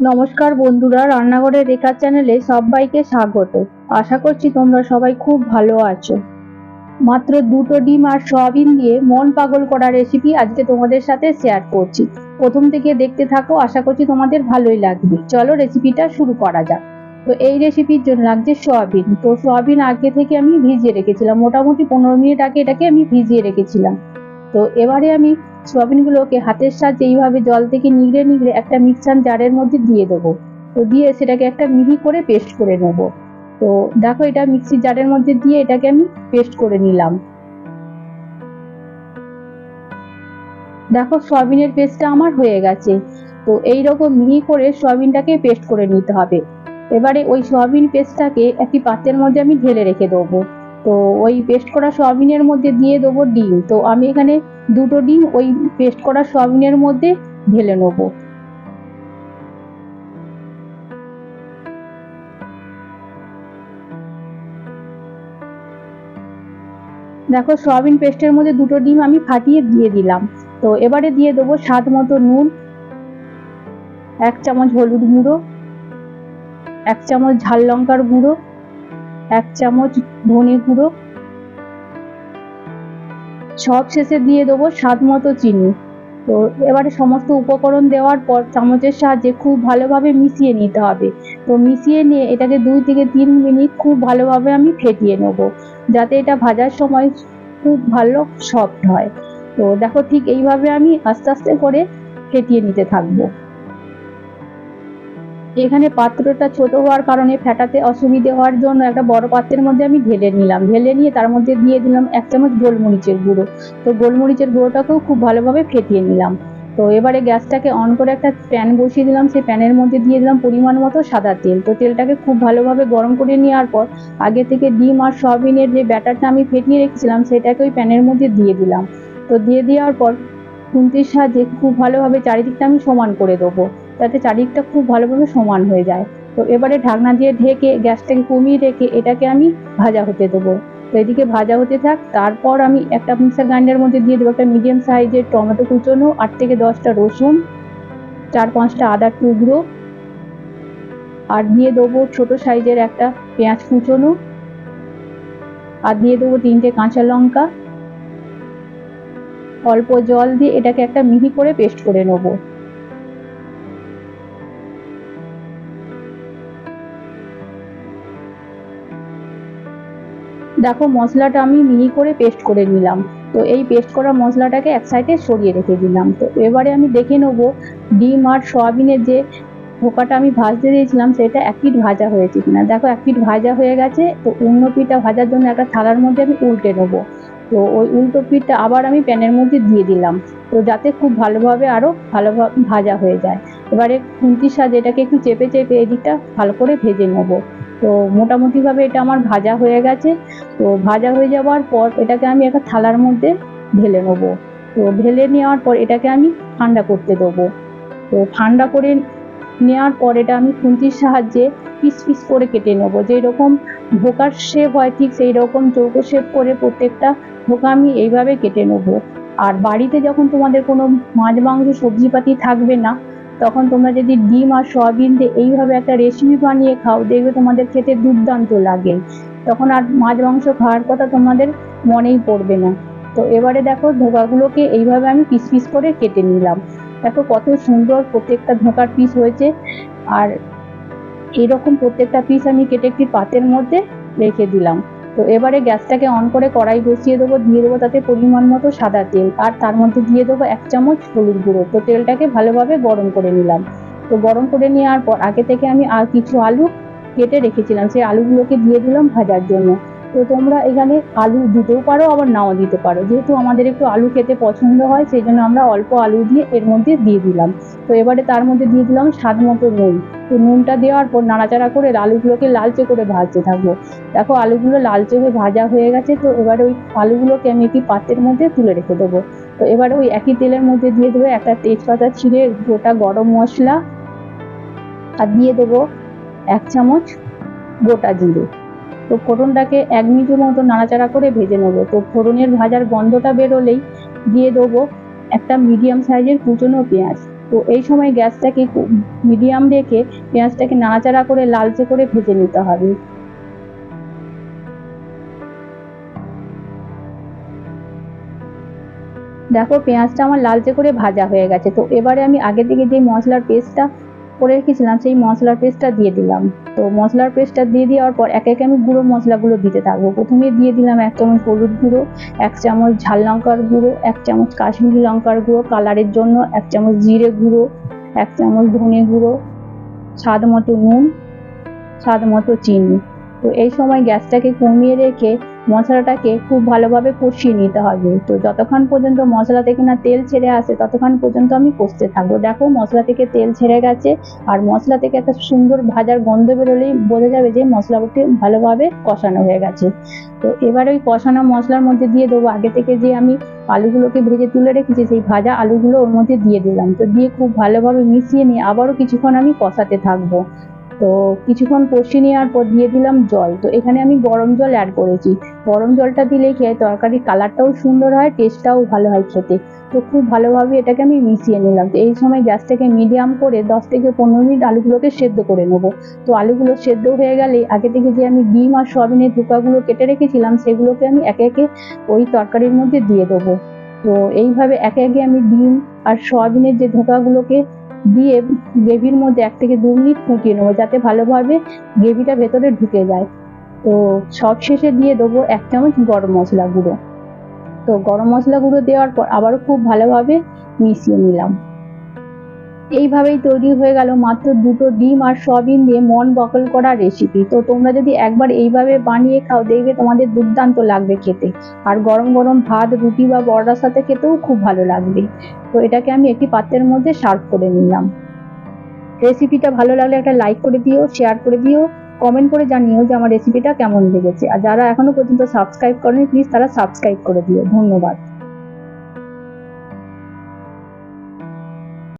নমস্কার বন্ধুরা রান্নাঘরের রেখার চ্যানেলে সবাইকে স্বাগত। আশা করছি তোমরা সবাই খুব ভালো আছো। মাত্র দুটো ডিম আর সয়াবিন দিয়ে মন পাগল করা রেসিপি আজকে তোমাদের সাথে শেয়ার করছি। প্রথম থেকে দেখতে থাকো, আশা করছি তোমাদের ভালোই লাগবে। চলো রেসিপিটা শুরু করা যাক। তো এই রেসিপির জন্য লাগছে সয়াবিন। তো সয়াবিন আগে থেকে আমি ভিজিয়ে রেখেছিলাম। মোটামুটি পনেরো মিনিট আগে এটাকে আমি ভিজিয়ে রেখেছিলাম। তো এবারে আমি সয়াবিনগুলোকে হাতের সাহায্যে এইভাবে জল থেকে নিগড়ে নিগড়ে একটা মিক্সার জারের মধ্যে দিয়ে দেবো। তো দিয়ে সেটাকে একটা মিহি করে পেস্ট করে নেব। তো দেখো এটা মিক্সি জারের মধ্যে দিয়ে এটাকে আমি পেস্ট করে নিলাম। দেখো সয়াবিনের পেস্টটা আমার হয়ে গেছে। তো এই রকম মিহি করে সয়াবিনটাকে পেস্ট করে নিতে হবে। এবারে ওই সয়াবিন পেস্টটাকে একটি পাত্রের মধ্যে আমি ঢেলে রেখে দেবো। তো ওই পেস্ট করা সয়াবিনের মধ্যে দিয়ে দেবো ডিম। তো আমি এখানে দুটো ডিম ওই পেস্ট করা সয়াবিনের মধ্যে ঢেলে নেব। দেখো সয়াবিন পেস্টের মধ্যে দুটো ডিম আমি ফাটিয়ে দিয়ে দিলাম। তো এবারে দিয়ে দেবো স্বাদ মতো নুন, এক চামচ হলুদ গুঁড়ো, এক চামচ ঝাল লঙ্কার গুঁড়ো এক চামচ ধনে গুঁড়ো। সব শেষে দিয়ে দেবো স্বাদ মতো চিনি। তো এবারে সমস্ত উপকরণ দেওয়ার পর চামচের সাহায্যে খুব ভালোভাবে মিশিয়ে নিতে হবে। তো মিশিয়ে নিয়ে এটাকে দুই থেকে তিন মিনিট খুব ভালোভাবে আমি ফেটিয়ে নেব, যাতে এটা ভাজার সময় খুব ভালো সফট হয়। তো দেখো ঠিক এইভাবে আমি আস্তে আস্তে করে ফেটিয়ে নিতে থাকব। এখানে পাত্রটা ছোট হওয়ার কারণে ফেটাতে অসুবিধে হওয়ার জন্য একটা বড় পাত্রের মধ্যে আমি ঢেলে নিলাম। ঢেলে নিয়ে তার মধ্যে দিয়ে দিলাম এক চামচ গোলমরিচের গুঁড়ো। তো গোলমরিচের গুঁড়োটাকেও খুব ভালোভাবে ফেটিয়ে নিলাম। তো এবারে গ্যাসটাকে অন করে একটা প্যান বসিয়ে দিলাম। সেই প্যানের মধ্যে দিয়ে দিলাম পরিমাণ মতো সাদা তেল। তো তেলটাকে খুব ভালোভাবে গরম করে নেওয়ার পর আগে থেকে ডিম আর সয়াবিনের যে ব্যাটারটা আমি ফেটিয়ে রেখেছিলাম, সেটাকে ওই প্যানের মধ্যে দিয়ে দিলাম। তো দিয়ে দেওয়ার পর খুন্তির সাহায্যে খুব ভালোভাবে চারিদিকটা আমি সমান করে দেবো। যাতে চারিদিকটা খুব ভালোভাবে সমান হয়ে যায়। তো এবারে ঢাকনা দিয়ে ঢেকে গ্যাসটাকে কমিয়ে রেখে এটাকে আমি ভাজা হতে দেবো। তো এদিকে ভাজা হতে থাক, তারপর আমি একটা মিক্সার গ্রাইন্ডার মধ্যে দিয়ে দেবো একটা মিডিয়াম সাইজের টমেটো কুচোনো, আট থেকে দশটা রসুন, চার পাঁচটা আদার টুকরো, আর দিয়ে দেবো ছোট সাইজের একটা পেঁয়াজ কুচোনো, আর দিয়ে দেবো তিনটে কাঁচা লঙ্কা অল্প জল দিয়ে এটাকে একটা মিহি করে পেস্ট করে নেব। দেখো, মশলাটা আমি মিহি করে পেস্ট করে নিলাম। তো এই পেস্ট করা মশলাটাকে এক সাইডে সরিয়ে রেখে দিলাম। তো এবারে আমি দেখে নেব, ডিম আর সয়াবিনের যে ধোকাটা আমি ভাজতে দিয়েছিলাম, সেটা এক পিঠ ভাজা হয়েছে কিনা। দেখো, এক পিঠ ভাজা হয়ে গেছে। তো অন্য পিঠটা ভাজার জন্য একটা থালার মধ্যে আমি উল্টে নেব। তো ওই উল্টো পিঠটা আবার আমি প্যানের মধ্যে দিয়ে দিলাম। তো যাতে খুব ভালোভাবে আরও ভালোভাবে ভাজা হয়ে যায়। এবারে খুন্তির সাহায্যে এটাকে একটু চেপে চেপে এদিকটা ভালো করে ভেজে নেব। তো মোটামুটিভাবে এটা আমার ভাজা হয়ে গেছে। তো ভাজা হয়ে যাওয়ার পর এটাকে আমি একটা থালার মধ্যে ঢেলে নেব। তো ঢেলে নেওয়ার পর এটাকে আমি ঠান্ডা করতে দেবো। তো ঠান্ডা করে নেওয়ার পর এটা আমি খুন্তির সাহায্যে পিস পিস করে কেটে নেব। যেই রকম ধোকার শেপ হয়, ঠিক সেই রকম চৌকো শেপ করে প্রত্যেকটা ধোকা আমি এইভাবে কেটে নেব। আর বাড়িতে যখন তোমাদের কোনো মাছ, মাংস, সবজিপাতি থাকবে না, তখন তোমরা যদি ডিম আর সয়াবিন দিয়ে এইভাবে একটা রেসিপি বানিয়ে খাও, দেখবে তোমাদের খেতে দুর্দান্ত লাগে। তখন আর মাছ, মাংস খাওয়ার কথা তোমাদের মনেই পড়বে না। তো এবারে দেখো ধোকাগুলোকে এইভাবে আমি পিস পিস করে কেটে নিলাম। দেখো কত সুন্দর প্রত্যেকটা ধোকার পিস হয়েছে। আর এরকম প্রত্যেকটা পিস আমি কেটে একটি পাতের মধ্যে রেখে দিলাম। তো এবারে গ্যাসটাকে অন করে কড়াই বসিয়ে দেবো, দিয়ে দেবো তাতে পরিমাণ মতো সাদা তেল। আর তার মধ্যে দিয়ে দেবো এক চামচ হলুদ গুঁড়ো। তো তেলটাকে ভালোভাবে গরম করে নিলাম। তো গরম করে নেওয়ার পর আগে থেকে আমি আর কিছু আলু কেটে রেখেছিলাম। সেই আলুগুলোকে দিয়ে দিলাম ভাজার জন্য। তো তোমরা এখানে আলু দিতেও পারো, আবার নাও দিতে পারো। যেহেতু আমাদের একটু আলু খেতে পছন্দ হয় সেই জন্য আমরা অল্প আলু দিয়ে এর মধ্যে দিয়ে দিলাম। তো এবারে তার মধ্যে দিয়ে দিলাম স্বাদ মতো নুন। তো নুনটা দেওয়ার পর নাড়াচাড়া করে আলুগুলোকে লালচে করে ভাজতে থাকব। দেখো আলুগুলো লালচে হয়ে ভাজা হয়ে গেছে, তো এবারে ওই আলুগুলোকে আমি একটি পাত্রের মধ্যে তুলে রেখে দেবো। তো এবারে ওই একই তেলের মধ্যে দিয়ে দেবো একটা তেজপাতা ছিঁড়ে, গোটা গরম মশলা, আর দিয়ে দেবো এক চামচ গোটা জিরে। তো ফোড়নটাকে এক মিনিটের মতো নাড়াচাড়া করে ভেজে নেব। তো ফোড়নের ভাজার গন্ধটা বেরোলেই দিয়ে দেবো একটা মিডিয়াম সাইজের কুচনো পেঁয়াজ। তো এই সময় গ্যাসটাকে মিডিয়াম রেখে পেঁয়াজটাকে নাড়াচাড়া করে লালচে করে ভেজে নিতে হবে। দেখো পেঁয়াজটা আমার লালচে করে ভাজা হয়ে গেছে। তো এবারে আমি আগে থেকে যে মশলার পেস্টটা করে রেখেছিলাম, সেই মশলার পেস্টটা দিয়ে দিলাম। তো মশলার পেস্টটা দিয়ে দেওয়ার পর একে একে আমি গুঁড়ো মশলাগুলো দিতে থাকব। প্রথমে দিয়ে দিলাম এক চামচ হলুদ গুঁড়ো, এক চামচ ঝাল লঙ্কার গুঁড়ো, এক চামচ কাশ্মীরি লঙ্কার গুঁড়ো, কালারের জন্য এক চামচ জিরে গুঁড়ো, এক চামচ ধনে গুঁড়ো, স্বাদ মতো নুন, স্বাদ মতো চিনি। তো এই সময় গ্যাসটাকে কমিয়ে রেখে মশলাটাকে খুব ভালোভাবে কষিয়ে নিতে হবে। তো যতক্ষণ পর্যন্ত মশলা থেকে না তেল ছেড়ে আসে, ততক্ষণ পর্যন্ত আমি কষতে থাকব। দেখো মশলা থেকে তেল ছেড়ে গেছে, আর মশলা থেকে একটা সুন্দর ভাজার গন্ধ বেরোলেই বোঝা যাবে যে মশলাটি ভালোভাবে কষানো হয়ে গেছে। তো এবার ওই কষানো মশলার মধ্যে দিয়ে দেবো। আগে থেকে যে আমি আলুগুলোকে ভেজে তুলে রেখেছি, সেই ভাজা আলুগুলো ওর মধ্যে দিয়ে দিলাম। তো দিয়ে খুব ভালোভাবে মিশিয়ে নিয়ে আবারও কিছুক্ষণ আমি কষাতে থাকব। তো কিছুক্ষণ কষিয়ে নেওয়ার পর দিয়ে দিলাম জল। তো এখানে আমি গরম জল অ্যাড করেছি। গরম জলটা দিলে খেয়ে তরকারির কালারটাও সুন্দর হয় টেস্টটাও ভালো হয় খেতে। তো খুব ভালোভাবে এটাকে আমি মিশিয়ে নিলাম। তো এই সময় গ্যাসটাকে মিডিয়াম করে দশ থেকে পনেরো মিনিট আলুগুলোকে সেদ্ধ করে নেব। তো আলুগুলো সেদ্ধ হয়ে গেলে আগে থেকে যে আমি ডিম আর সয়াবিনের ধোকাগুলো কেটে রেখেছিলাম, সেগুলোকে আমি একে একে ওই তরকারির মধ্যে দিয়ে দেবো। তো এইভাবে একে একে আমি ডিম আর সয়াবিনের যে ধোকাগুলোকে দিয়ে গ্রেভির মধ্যে এক থেকে দু মিনিট ফুটিয়ে নেব, যাতে ভালোভাবে গ্রেভিটা ভেতরে ঢুকে যায়। তো সব শেষে দিয়ে দেবো এক চামচ গরম মশলা গুঁড়ো। তো গরম মশলা গুঁড়ো দেওয়ার পর আবারও খুব ভালোভাবে মিশিয়ে নিলাম। এইভাবেই তৈরি হয়ে গেল মাত্র দুটো ডিম আর সয়াবিন দিয়ে মন বকল করা রেসিপি তো তোমরা যদি একবার এইভাবে বানিয়ে খাও, দেখবে তোমাদের দুর্দান্ত লাগবে খেতে। আর গরম গরম ভাত, রুটি বা বড়ার সাথে খেতেও খুব ভালো লাগবে। তো এটাকে আমি একটি পাত্রের মধ্যে সার্ভ করে নিলাম। রেসিপিটা ভালো লাগলে একটা লাইক করে দিও শেয়ার করে দিও কমেন্ট করে জানিও যে আমার রেসিপিটা কেমন লেগেছে। আর যারা এখনও পর্যন্ত সাবস্ক্রাইব করেনি প্লিজ তারা সাবস্ক্রাইব করে দিও। ধন্যবাদ।